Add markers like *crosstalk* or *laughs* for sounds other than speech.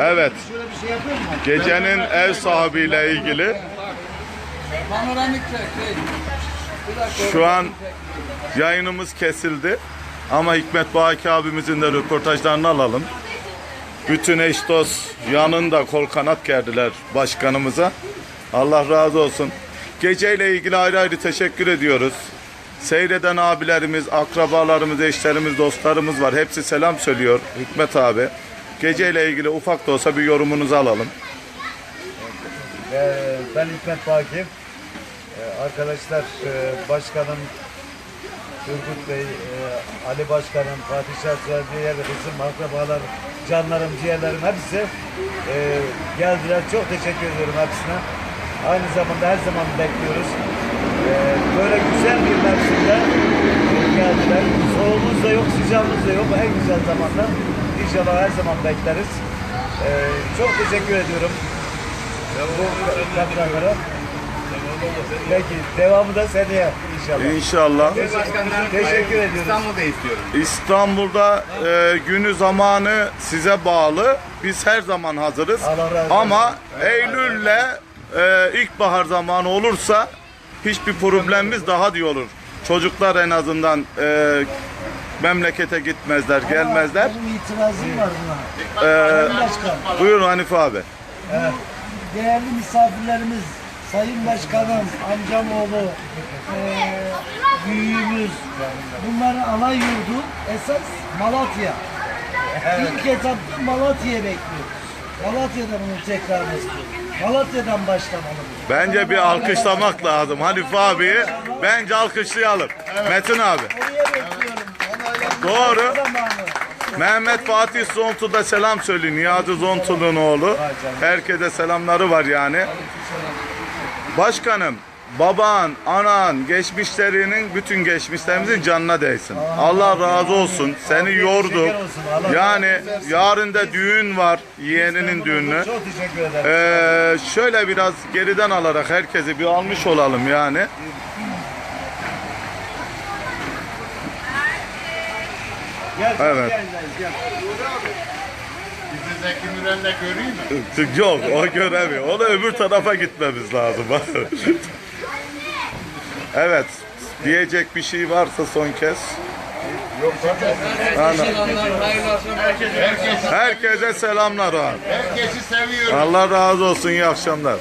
Evet. Gecenin ev sahibiyle ilgili şu an yayınımız kesildi. Ama Hikmet Baki abimizin de röportajlarını alalım. Bütün eş dost yanında kol kanat gerdiler başkanımıza. Allah razı olsun. Geceyle ilgili ayrı ayrı teşekkür ediyoruz. Seyreden abilerimiz, akrabalarımız, eşlerimiz, dostlarımız var. Hepsi selam söylüyor Hikmet abi. Geceyle ilgili ufak da olsa bir yorumunuzu alalım. Ee, ben Hikmet Bakif. Ee, arkadaşlar e, başkanım Turgut Bey, e, Ali Başkanım, Fatih Şahsılar, diğer bizim akrabalar, canlarım, ciğerlerim hepsi e, geldiler. Çok teşekkür ediyorum hepsine. Aynı zamanda her zaman bekliyoruz. Böyle güzel bir mevsimde e, geldiler. Soğuğumuz da yok, sıcağımız da yok. En güzel zamanda. İnşallah her zaman bekleriz. E, çok teşekkür ediyorum. Bu katılımlara. Peki devamı da seneye inşallah. İnşallah. Teşekkür ediyoruz. İstanbul'da istiyorum. İstanbul'da e, günü zamanı size bağlı. Biz her zaman hazırız. Allah razı olsun. Ama Eylül'le e, ilkbahar zamanı olursa hiçbir problemimiz daha iyi olur. Çocuklar en azından e, memlekete gitmezler, gelmezler. Benim itirazım var buna. E, Sayın Başkan, buyurun Hanife abi. değerli misafirlerimiz, Sayın Başkanım, amcam oğlu, eee büyüğümüz, bunların ana yurdu esas Malatya. İlk etapta Malatya'ya bekliyoruz. Malatya'da bunun tekrarını istiyoruz. Malatya'dan başlamalı. bu. Bence bir alkışlamak lazım. Hanife abi bence alkışlayalım. Metin abi. Oraya bekliyorum. Doğru. Mehmet Fatih Zontu da selam söylüyor. Niyazi Zontu'nun oğlu. Herkese selamları var yani. Başkanım, baban, anan, geçmişlerinin bütün geçmişlerimizin canına değsin. Allah razı olsun. Seni yordu. Yani yarın da düğün var. Yeğeninin düğünü. Ee, şöyle biraz geriden alarak herkesi bir almış olalım yani. Gel, evet. gel, gel, gel. Bizi Zeki Müren'le göreyim mi? Yok o göremiyor. Ona öbür tarafa gitmemiz lazım. *laughs* evet. Diyecek bir şey varsa son kez. Selamlar, hayırlı akşamlar. Herkes, Herkese selamlar abi. herkesi seviyorum. Allah razı olsun. iyi akşamlar.